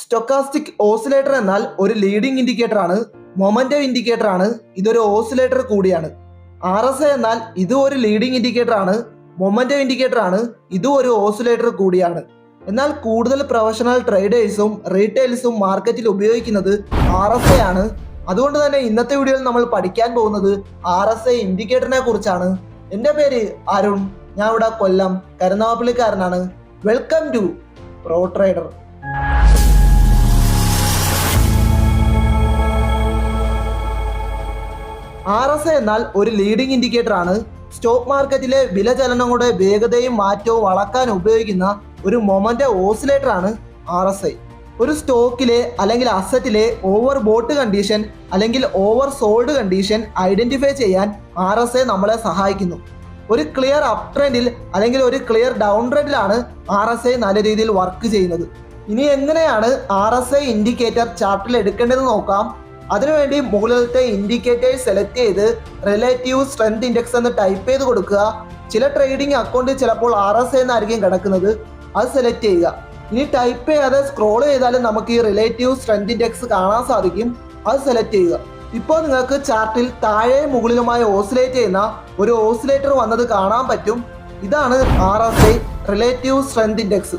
Stochastic oscillator എന്നാൽ ഒരു leading indicator ആണ്. മൊമെന്റം ഇൻഡിക്കേറ്റർ ആണ്. ഇതൊരു ഓസിലേറ്റർ കൂടിയാണ്. ആർ എസ് എ എന്നാൽ ഇതും ഒരു ലീഡിംഗ് ഇൻഡിക്കേറ്റർ ആണ്. മൊമെന്റം ഇൻഡിക്കേറ്റർ ആണ്. ഇതും ഒരു ഓസിലേറ്റർ കൂടിയാണ്. എന്നാൽ കൂടുതൽ പ്രൊഫഷണൽ ട്രേഡേഴ്സും റീറ്റെയിൽസും മാർക്കറ്റിൽ ഉപയോഗിക്കുന്നത് ആർ എസ് എ ആണ്. അതുകൊണ്ട് തന്നെ ഇന്നത്തെ വീഡിയോയിൽ നമ്മൾ പഠിക്കാൻ പോകുന്നത് ആർ എസ് എ ഇൻഡിക്കേറ്ററിനെ കുറിച്ചാണ്. എന്റെ പേര് അരുൺ. ഞാൻ ഇവിടെ Kollam കരുനാഗപ്പള്ളിക്കാരനാണ്. Welcome to pro trader I എന്നാൽ ഒരു ലീഡിംഗ് ഇൻഡിക്കേറ്റർ ആണ്. സ്റ്റോക്ക് മാർക്കറ്റിലെ വില ചലനങ്ങളുടെ വേഗതയും മാറ്റവും അളക്കാൻ ഉപയോഗിക്കുന്ന ഒരു മൊമന്റ് ഓസിലേറ്റർ ആണ് ആർ എസ് ഐ. ഒരു സ്റ്റോക്കിലെ അല്ലെങ്കിൽ അസറ്റിലെ ഓവർ ബോട്ട് കണ്ടീഷൻ അല്ലെങ്കിൽ ഓവർ സോൾഡ് കണ്ടീഷൻ ഐഡന്റിഫൈ ചെയ്യാൻ ആർ എസ് ഐ നമ്മളെ സഹായിക്കുന്നു. ഒരു ക്ലിയർ അപ് ട്രെൻഡിൽ അല്ലെങ്കിൽ ഒരു ക്ലിയർ ഡൗൺ ട്രെൻഡിലാണ് ആർ എസ് ഐ നല്ല രീതിയിൽ വർക്ക് ചെയ്യുന്നത്. ഇനി എങ്ങനെയാണ് ആർ എസ് ഐ ഇൻഡിക്കേറ്റർ ചാർട്ടിൽ എടുക്കേണ്ടതെന്ന് നോക്കാം. അതിനുവേണ്ടി മുകളിലത്തെ ഇൻഡിക്കേറ്റേഴ്സ് സെലക്ട് ചെയ്ത് റിലേറ്റീവ് സ്ട്രെങ്ത് ഇൻഡെക്സ് എന്ന് ടൈപ്പ് ചെയ്ത് കൊടുക്കുക. ചില ട്രേഡിംഗ് അക്കൗണ്ട് ചിലപ്പോൾ ആർ എസ് എന്നായിരിക്കും കിടക്കുന്നത്. അത് സെലക്ട് ചെയ്യുക. ഇനി ടൈപ്പ് ചെയ്യാതെ സ്ക്രോൾ ചെയ്താലും നമുക്ക് ഈ റിലേറ്റീവ് സ്ട്രെങ്ത് ഇൻഡെക്സ് കാണാൻ സാധിക്കും. അത് സെലക്ട് ചെയ്യുക. ഇപ്പോൾ നിങ്ങൾക്ക് ചാർട്ടിൽ താഴെ മുകളിലുമായി ഓസിലേറ്റ് ചെയ്യുന്ന ഒരു ഓസിലേറ്റർ വന്നത് കാണാൻ പറ്റും. ഇതാണ് R S I relative strength index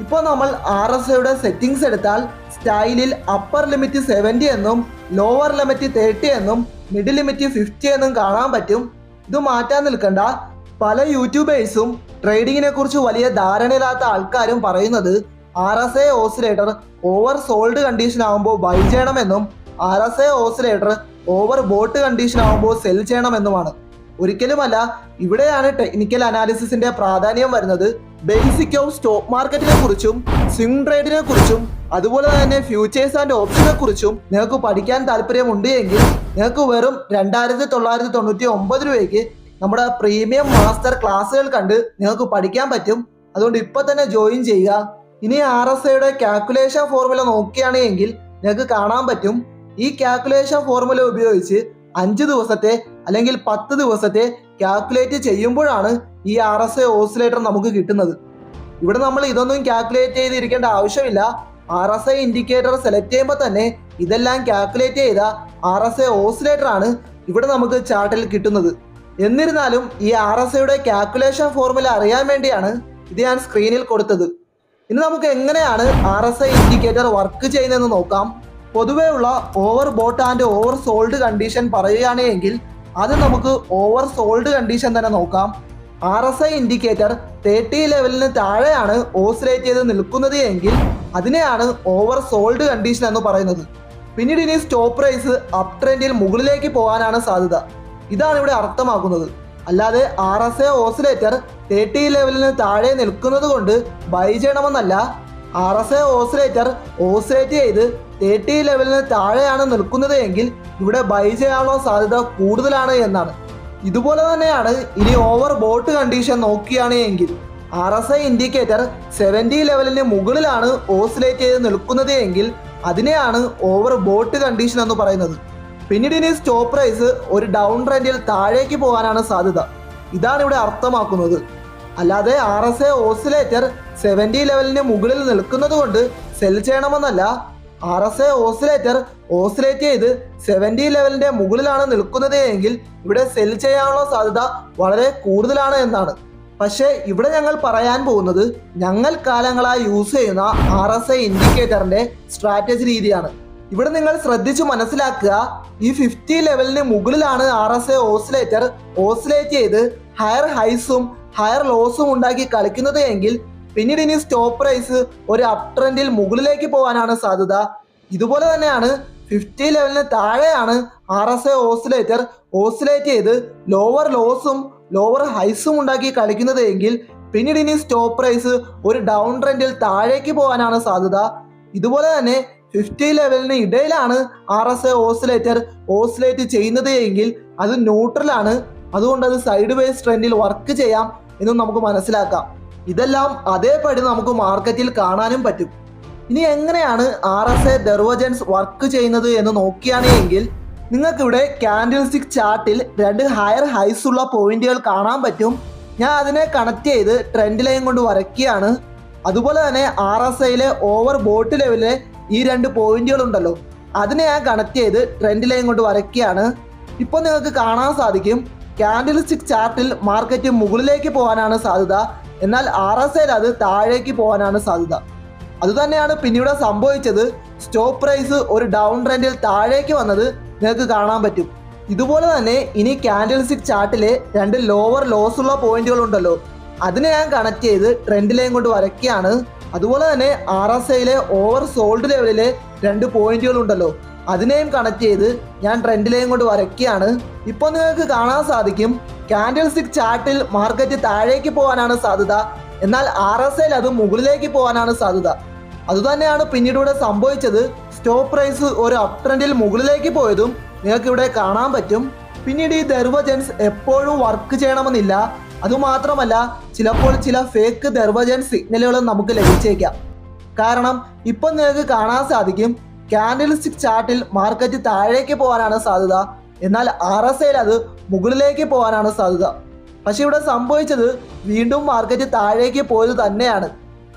ഇപ്പോൾ നമ്മൾ ആർ എസ് ഐയുടെ സെറ്റിംഗ്സ് എടുത്താൽ സ്റ്റൈലിൽ അപ്പർ ലിമിറ്റ് സെവന്റി എന്നും ലോവർ ലിമിറ്റ് തേർട്ടി എന്നും മിഡിൽ ലിമിറ്റ് ഫിഫ്റ്റി എന്നും കാണാൻ പറ്റും. ഇത് മാറ്റാൻ നിൽക്കണ്ട. പല യൂട്യൂബേഴ്സും ട്രേഡിങ്ങിനെ കുറിച്ച് വലിയ ധാരണയില്ലാത്ത ആൾക്കാരും പറയുന്നത് R S I oscillator over sold condition ആകുമ്പോൾ ബൈ ചെയ്യണമെന്നും R S I oscillator over bought condition ആകുമ്പോൾ സെൽ ചെയ്യണമെന്നുമാണ്. ഒരിക്കലുമല്ല ഇവിടെയാണ് ടെക്നിക്കൽ അനാലിസിസിന്റെ പ്രാധാന്യം വരുന്നത്. ബേസിക് ഓഫ് സ്റ്റോക്ക് മാർക്കറ്റിനെ കുറിച്ചും സ്വിംഗ് ട്രേഡിനെ കുറിച്ചും അതുപോലെ തന്നെ ഫ്യൂച്ചേഴ്സ് ആൻഡ് ഓപ്ഷനെ കുറിച്ചും നിങ്ങൾക്ക് പഠിക്കാൻ താല്പര്യമുണ്ട് എങ്കിൽ നിങ്ങൾക്ക് വെറും രണ്ടായിരത്തി തൊള്ളായിരത്തി തൊണ്ണൂറ്റി ഒമ്പത് രൂപയ്ക്ക് നമ്മുടെ പ്രീമിയം മാസ്റ്റർ ക്ലാസ്സുകൾ കണ്ട് നിങ്ങൾക്ക് പഠിക്കാൻ പറ്റും. അതുകൊണ്ട് ഇപ്പൊ തന്നെ ജോയിൻ ചെയ്യുക. ഇനി ആർ എസ് ഐയുടെ കാൽക്കുലേഷൻ ഫോർമുല നോക്കുകയാണ് എങ്കിൽ നിങ്ങൾക്ക് കാണാൻ പറ്റും. ഈ കാൽക്കുലേഷൻ ഫോർമുല ഉപയോഗിച്ച് അഞ്ച് ദിവസത്തെ അല്ലെങ്കിൽ പത്ത് ദിവസത്തെ കാൽക്കുലേറ്റ് ചെയ്യുമ്പോഴാണ് ഈ ആർ എസ് എ ഓസിലേറ്റർ നമുക്ക് കിട്ടുന്നത്. ഇവിടെ നമ്മൾ ഇതൊന്നും കാൽക്കുലേറ്റ് ചെയ്തിരിക്കേണ്ട ആവശ്യമില്ല. R S I indicator select ചെയ്യുമ്പോൾ തന്നെ ഇതെല്ലാം കാൽക്കുലേറ്റ് ചെയ്ത ആർ എസ് എ ഓസിലേറ്റർ ആണ് ഇവിടെ നമുക്ക് ചാർട്ടിൽ കിട്ടുന്നത്. എന്നിരുന്നാലും ഈ ആർ എസ് ഐയുടെ കാൽക്കുലേഷൻ ഫോർമുല അറിയാൻ വേണ്ടിയാണ് ഇത് ഞാൻ സ്ക്രീനിൽ കൊടുത്തത്. ഇനി നമുക്ക് എങ്ങനെയാണ് R S I indicator work ചെയ്യുന്നതെന്ന് നോക്കാം. പൊതുവെയുള്ള over bought and over sold condition പറയുകയാണ് എങ്കിൽ അത് നമുക്ക് ഓവർ സോൾഡ് കണ്ടീഷൻ തന്നെ നോക്കാം. R S I indicator thirty ലെവലിന് താഴെയാണ് ഓസിലേറ്റ് ചെയ്ത് നിൽക്കുന്നത് എങ്കിൽ അതിനെയാണ് ഓവർ സോൾഡ് കണ്ടീഷൻ എന്ന് പറയുന്നത്. പിന്നീട് ഇനി സ്റ്റോപ്പ് പ്രൈസ് അപ് ട്രെൻഡിൽ മുകളിലേക്ക് പോകാനാണ് സാധ്യത. ഇതാണ് ഇവിടെ അർത്ഥമാക്കുന്നത്. അല്ലാതെ R S A oscillator thirty ലെവലിന് താഴെ നിൽക്കുന്നത് കൊണ്ട് buy ചെയ്യണമെന്നല്ല R S A oscillator oscillate ചെയ്ത് തേർട്ടി ലെവലിന് താഴെയാണ് നിൽക്കുന്നത് എങ്കിൽ ഇവിടെ ബൈ ചെയ്യാനുള്ള സാധ്യത കൂടുതലാണ് എന്നാണ്. ഇതുപോലെ തന്നെയാണ് ഇനി ഓവർ ബോട്ട് കണ്ടീഷൻ നോക്കുകയാണ് എങ്കിൽ R S I indicator seventy ലെവലിന് മുകളിലാണ് ഓസിലേറ്റ് ചെയ്ത് നിൽക്കുന്നത് എങ്കിൽ അതിനെയാണ് ഓവർ ബോട്ട് കണ്ടീഷൻ എന്ന് പറയുന്നത്. പിന്നീട് ഇനി സ്റ്റോപ്പ് പ്രൈസ് ഒരു ഡൗൺ ട്രെൻഡിൽ താഴേക്ക് പോകാനാണ് സാധ്യത. ഇതാണ് ഇവിടെ അർത്ഥമാക്കുന്നത്. അല്ലാതെ R S I oscillator seventy ലെവലിന് മുകളിൽ നിൽക്കുന്നത് കൊണ്ട് sell ചെയ്യണമെന്നല്ല R S I oscillator oscillate ചെയ്ത് സെവന്റി ലെവലിന്റെ മുകളിലാണ് നിൽക്കുന്നത് എങ്കിൽ ഇവിടെ സെൽ ചെയ്യാനുള്ള സാധ്യത വളരെ കൂടുതലാണ് എന്നാണ്. പക്ഷേ ഇവിടെ ഞങ്ങൾ പറയാൻ പോകുന്നത് ഞങ്ങൾ കാലങ്ങളായി യൂസ് ചെയ്യുന്ന ആർ എസ് എ ഇൻഡിക്കേറ്ററിന്റെ സ്ട്രാറ്റജി രീതിയാണ്. ഇവിടെ നിങ്ങൾ ശ്രദ്ധിച്ചു മനസ്സിലാക്കുക ഈ ഫിഫ്റ്റി ലെവലിന് മുകളിലാണ് R S A oscillator oscillate ചെയ്ത് ഹയർ ഹൈസും ഹയർ ലോസും ഉണ്ടാക്കി കളിക്കുന്നത് എങ്കിൽ പിന്നീട് ഇനി സ്റ്റോപ്പ് പ്രൈസ് ഒരു അപ് ട്രെൻഡിൽ മുകളിലേക്ക് പോകാനാണ് സാധ്യത. ഇതുപോലെ തന്നെയാണ് ഫിഫ്റ്റി ലെവലിന് താഴെയാണ് R S I oscillator oscillate ചെയ്ത് ലോവർ ലോസും ലോവർ ഹൈസും ഉണ്ടാക്കി കളിക്കുന്നത് എങ്കിൽ പിന്നീട് ഇനി സ്റ്റോപ്പ് പ്രൈസ് ഒരു ഡൗൺ ട്രെൻഡിൽ താഴേക്ക് പോകാനാണ് സാധ്യത. ഇതുപോലെ തന്നെ ഫിഫ്റ്റി ലെവലിന് ഇടയിലാണ് R S I oscillator oscillate ചെയ്യുന്നത് എങ്കിൽ അത് ന്യൂട്രലാണ് അതുകൊണ്ട് അത് സൈഡ് വേസ് ട്രെൻഡിൽ വർക്ക് ചെയ്യാം എന്നും നമുക്ക് മനസ്സിലാക്കാം. ഇതെല്ലാം അതേപടി നമുക്ക് മാർക്കറ്റിൽ കാണാനും പറ്റും. ഇനി എങ്ങനെയാണ് R S I divergence work ചെയ്യുന്നത് എന്ന് നോക്കുകയാണെങ്കിൽ നിങ്ങൾക്കിവിടെ ക്യാൻഡിൽ സ്റ്റിക് ചാർട്ടിൽ രണ്ട് ഹയർ ഹൈസ് ഉള്ള പോയിന്റുകൾ കാണാൻ പറ്റും. ഞാൻ അതിനെ കണക്ട് ചെയ്ത് ട്രെൻഡ് ലൈൻ കൊണ്ട് വരയ്ക്കുകയാണ്. അതുപോലെ തന്നെ ആർ എസ് ഐയിലെ ഓവർ ബോട്ട് ലെവലിലെ ഈ രണ്ട് പോയിന്റുകൾ ഉണ്ടല്ലോ. അതിനെ ഞാൻ കണക്ട് ചെയ്ത് ട്രെൻഡ് ലൈൻ കൊണ്ട് വരയ്ക്കുകയാണ്. ഇപ്പോൾ നിങ്ങൾക്ക് കാണാൻ സാധിക്കും ക്യാൻഡിൽ സ്റ്റിക് ചാർട്ടിൽ മാർക്കറ്റ് മുകളിലേക്ക് പോകാനാണ് സാധ്യത. എന്നാൽ ആർ എസ് ഐയിൽ അത് താഴേക്ക് പോകാനാണ് സാധ്യത. അതുതന്നെയാണ് പിന്നീട് സംഭവിച്ചത്. സ്റ്റോക്ക് പ്രൈസ് ഒരു ഡൗൺ ട്രെൻഡിൽ താഴേക്ക് വന്നത് നിങ്ങൾക്ക് കാണാൻ പറ്റും. ഇതുപോലെ തന്നെ ഇനി ക്യാൻഡിൽ ചാർട്ടിലെ രണ്ട് ലോവർ ലോസ് ഉള്ള പോയിന്റുകൾ ഉണ്ടല്ലോ അതിനെ ഞാൻ കണക്ട് ചെയ്ത് ട്രെൻഡിലേയും കൊണ്ട് വരയ്ക്കുകയാണ്. അതുപോലെ തന്നെ ആർ എസ് ഐയിലെ ഓവർ സോൾഡ് ലെവലിലെ രണ്ട് പോയിന്റുകൾ ഉണ്ടല്ലോ അതിനെയും കണക്ട് ചെയ്ത് ഞാൻ ട്രെൻഡ് ലൈൻ കൊണ്ട് വരയ്ക്കുകയാണ്. ഇപ്പോൾ നിങ്ങൾക്ക് കാണാൻ സാധിക്കും ക്യാൻഡിൽ സ്റ്റിക് ചാർട്ടിൽ മാർക്കറ്റ് താഴേക്ക് പോകാനാണ് സാധ്യത. എന്നാൽ ആർ എസ് എയിൽ അത് മുകളിലേക്ക് പോകാനാണ് സാധ്യത. അതുതന്നെയാണ് പിന്നീട് ഇവിടെ സംഭവിച്ചത്. സ്റ്റോപ്പ് പ്രൈസ് ഒരു അപ് ട്രെൻഡിൽ മുകളിലേക്ക് പോയതും നിങ്ങൾക്ക് ഇവിടെ കാണാൻ പറ്റും. പിന്നീട് ഈ ദർവജൻസ് എപ്പോഴും വർക്ക് ചെയ്യണമെന്നില്ല. അതുമാത്രമല്ല ചിലപ്പോൾ ചില ഫേക്ക് ദർവജൻ സിഗ്നലുകളും നമുക്ക് ലഭിച്ചേക്കാം. കാരണം ഇപ്പം നിങ്ങൾക്ക് കാണാൻ സാധിക്കും ക്യാൻഡിൽ സ്റ്റിക് ചാർട്ടിൽ മാർക്കറ്റ് താഴേക്ക് പോകാനാണ് സാധ്യത. എന്നാൽ ആർ എസ് ഐയിൽ അത് മുകളിലേക്ക് പോകാനാണ് സാധ്യത. പക്ഷേ ഇവിടെ സംഭവിച്ചത് വീണ്ടും മാർക്കറ്റ് താഴേക്ക് പോയത് തന്നെയാണ്.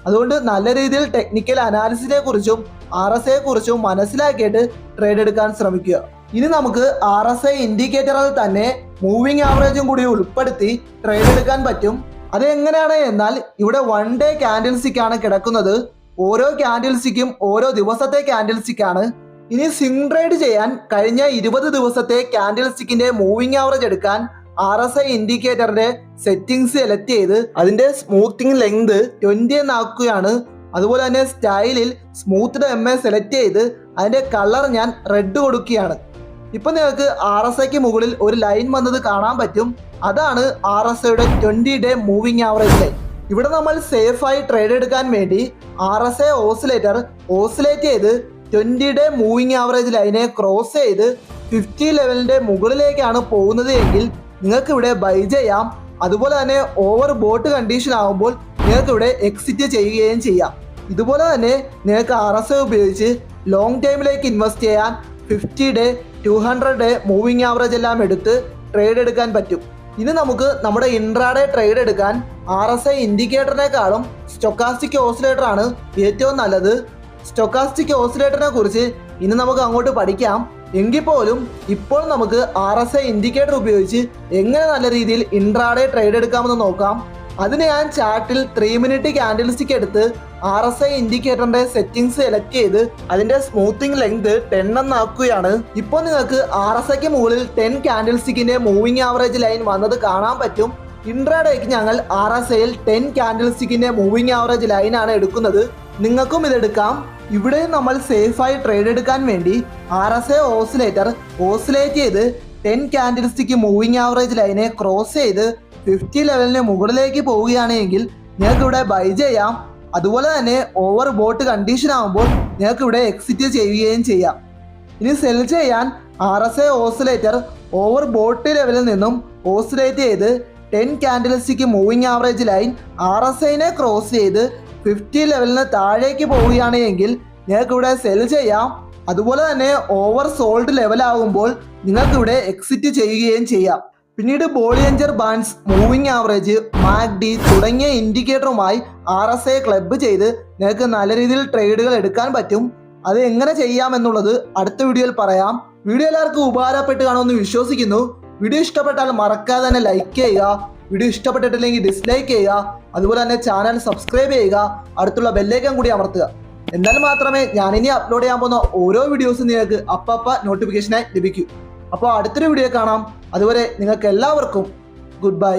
അതുകൊണ്ട് നല്ല രീതിയിൽ ടെക്നിക്കൽ അനാലിസിനെ കുറിച്ചും ആർ എസ് ഐയെ കുറിച്ചും മനസ്സിലാക്കിയിട്ട് ട്രേഡ് എടുക്കാൻ ശ്രമിക്കുക. ഇനി നമുക്ക് ആർ എസ് ഐ ഇൻഡിക്കേറ്ററിൽ തന്നെ മൂവിങ് ആവറേജും കൂടി ഉൾപ്പെടുത്തി ട്രേഡ് എടുക്കാൻ പറ്റും. അത് എങ്ങനെയാണ് എന്നാൽ ഇവിടെ വൺ ഡേ ക്യാൻഡിൽസിക് ആണ് കിടക്കുന്നത്. ഓരോ ക്യാൻഡിൽസിക്കും ഓരോ ദിവസത്തെ ക്യാൻഡിൽസിക്കാണ് ഇനി സിംഗ് ട്രേഡ് ചെയ്യാൻ കഴിഞ്ഞ ഇരുപത് ദിവസത്തെ ക്യാൻഡിൽസ്റ്റിക്കിന്റെ മൂവിങ് ആവറേജ് എടുക്കാൻ ആർ എസ് ഐ ഇൻഡിക്കേറ്ററിന്റെ സെറ്റിംഗ്സ് സെലക്ട് ചെയ്ത് അതിന്റെ സ്മൂത്തിങ് ലെങ്ത് ട്വന്റി എന്നാക്കുകയാണ് അതുപോലെ തന്നെ സ്റ്റൈലിൽ സ്മൂത്ത് എം എ സെലക്ട് ചെയ്ത് അതിന്റെ കളർ ഞാൻ റെഡ് കൊടുക്കുകയാണ്. ഇപ്പൊ നിങ്ങൾക്ക് ആർ എസ് ഐക്ക് മുകളിൽ ഒരു ലൈൻ വന്നത് കാണാൻ പറ്റും. അതാണ് ആർ എസ് ഐയുടെ twenty day moving average line ഇവിടെ നമ്മൾ സേഫായി ട്രേഡ് എടുക്കാൻ വേണ്ടി R S I oscillator oscillate ചെയ്ത് ട്വന്റി ഡേ മൂവിങ് ആവറേജ് ലൈനെ ക്രോസ് ചെയ്ത് ഫിഫ്റ്റി ലെവലിന്റെ മുകളിലേക്കാണ് പോകുന്നത് എങ്കിൽ നിങ്ങൾക്ക് ഇവിടെ ബൈ ചെയ്യാം. അതുപോലെ തന്നെ ഓവർ ബോട്ട് കണ്ടീഷൻ ആകുമ്പോൾ നിങ്ങൾക്ക് ഇവിടെ എക്സിറ്റ് ചെയ്യുകയും ചെയ്യാം. ഇതുപോലെ തന്നെ നിങ്ങൾക്ക് ആർ എസ് എ ഉപയോഗിച്ച് ലോങ് ടൈമിലേക്ക് ഇൻവെസ്റ്റ് ചെയ്യാൻ fifty day two hundred day moving average എല്ലാം എടുത്ത് ട്രേഡ് എടുക്കാൻ പറ്റും. ഇനി നമുക്ക് നമ്മുടെ ഇൻട്രാഡേ ട്രേഡ് എടുക്കാൻ ആർ എസ് ഐ ഇൻഡിക്കേറ്ററിനേക്കാളും സ്റ്റൊക്കാസ്റ്റിക് ഓസിലേറ്റർ ആണ് ഏറ്റവും നല്ലത്. സ്റ്റൊക്കാസ്റ്റിക് ഓസിലേറ്ററിനെ കുറിച്ച് ഇനി നമുക്ക് അങ്ങോട്ട് പഠിക്കാം. എങ്കിൽ പോലും ഇപ്പോൾ നമുക്ക് ആർ എസ് ഐ ഇൻഡിക്കേറ്റർ ഉപയോഗിച്ച് എങ്ങനെ നല്ല രീതിയിൽ ഇൻട്രാഡേ ട്രേഡ് എടുക്കാമെന്ന് നോക്കാം. അതിന് ഞാൻ ചാർട്ടിൽ ത്രീ മിനിറ്റ് ക്യാൻഡിൽസ്റ്റിക് എടുത്ത് ആർ എസ് ഐ ഇൻഡിക്കേറ്ററിന്റെ സെറ്റിംഗ്സ് സെലക്ട് ചെയ്ത് അതിന്റെ സ്മൂത്തിങ് ലെങ്ത് ടെൻ എന്നാക്കുകയാണ്. ഇപ്പോൾ നിങ്ങൾക്ക് ആർ എസ് ഐക്ക് മുകളിൽ ടെൻ ക്യാൻഡിൽസ്റ്റിക്കിന്റെ മൂവിങ് ആവറേജ് ലൈൻ വന്നത് കാണാൻ പറ്റും. ഇൻട്രാഡേക്ക് ഞങ്ങൾ ആർ എസ് ഐയിൽ ടെൻ ക്യാൻഡിൽസ്റ്റിക്കിന്റെ മൂവിങ് ആവറേജ് ആണ് എടുക്കുന്നത്. നിങ്ങൾക്കും ഇതെടുക്കാം. ഇവിടെ നമ്മൾ സേഫായി ട്രേഡ് എടുക്കാൻ വേണ്ടി R S I oscillator oscillate ചെയ്ത് ടെൻ ക്യാൻഡിൽസ്റ്റിക്ക് മൂവിങ് ആവറേജ് ലൈനെ ക്രോസ് ചെയ്ത് ഫിഫ്റ്റി ലെവലിന് മുകളിലേക്ക് പോവുകയാണെങ്കിൽ നിങ്ങൾക്ക് ഇവിടെ ബൈ ചെയ്യാം. അതുപോലെ തന്നെ ഓവർ ബോട്ട് കണ്ടീഷൻ ആകുമ്പോൾ നിങ്ങൾക്ക് ഇവിടെ എക്സിറ്റ് ചെയ്യുകയും ചെയ്യാം. ഇനി സെൽ ചെയ്യാൻ R S I oscillator over bought ലെവലിൽ നിന്നും ഓസിലേറ്റ് ചെയ്ത് ten candlestick moving average line R S ഐനെ cross ചെയ്ത് ഫിഫ്റ്റി ലെവലിന് താഴേക്ക് പോവുകയാണ് എങ്കിൽ നിങ്ങൾക്ക് ഇവിടെ സെൽ ചെയ്യാം. അതുപോലെ തന്നെ ഓവർ സോൾഡ് ലെവലാകുമ്പോൾ നിങ്ങൾക്ക് ഇവിടെ എക്സിറ്റ് ചെയ്യുകയും ചെയ്യാം. പിന്നീട് bollinger bands moving average MACD തുടങ്ങിയ ഇൻഡിക്കേറ്ററുമായി ആർ എസ് ഐ ക്ലബ്ബ് ചെയ്ത് നിങ്ങൾക്ക് നല്ല രീതിയിൽ ട്രേഡുകൾ എടുക്കാൻ പറ്റും. അത് എങ്ങനെ ചെയ്യാമെന്നുള്ളത് അടുത്ത വീഡിയോയിൽ പറയാം. വീഡിയോ എല്ലാവർക്കും ഉപകാരപ്പെട്ട് കാണുമെന്ന് വിശ്വസിക്കുന്നു. വീഡിയോ ഇഷ്ടപ്പെട്ടാൽ മറക്കാതെ തന്നെ ലൈക്ക് ചെയ്യുക. വീഡിയോ ഇഷ്ടപ്പെട്ടിട്ടില്ലെങ്കിൽ ഡിസ്ലൈക്ക് ചെയ്യുക. അതുപോലെ തന്നെ ചാനൽ സബ്സ്ക്രൈബ് ചെയ്യുക. അടുത്തുള്ള ബെല്ലേക്കം കൂടി അമർത്തുക. എന്നാൽ മാത്രമേ ഞാനിനി അപ്ലോഡ് ചെയ്യാൻ പോകുന്ന ഓരോ വീഡിയോസും നിങ്ങൾക്ക് അപ്പപ്പ നോട്ടിഫിക്കേഷനായി ലഭിക്കൂ. അപ്പോൾ അടുത്തൊരു വീഡിയോ കാണാം. അതുവരെ നിങ്ങൾക്ക് എല്ലാവർക്കും ഗുഡ് ബൈ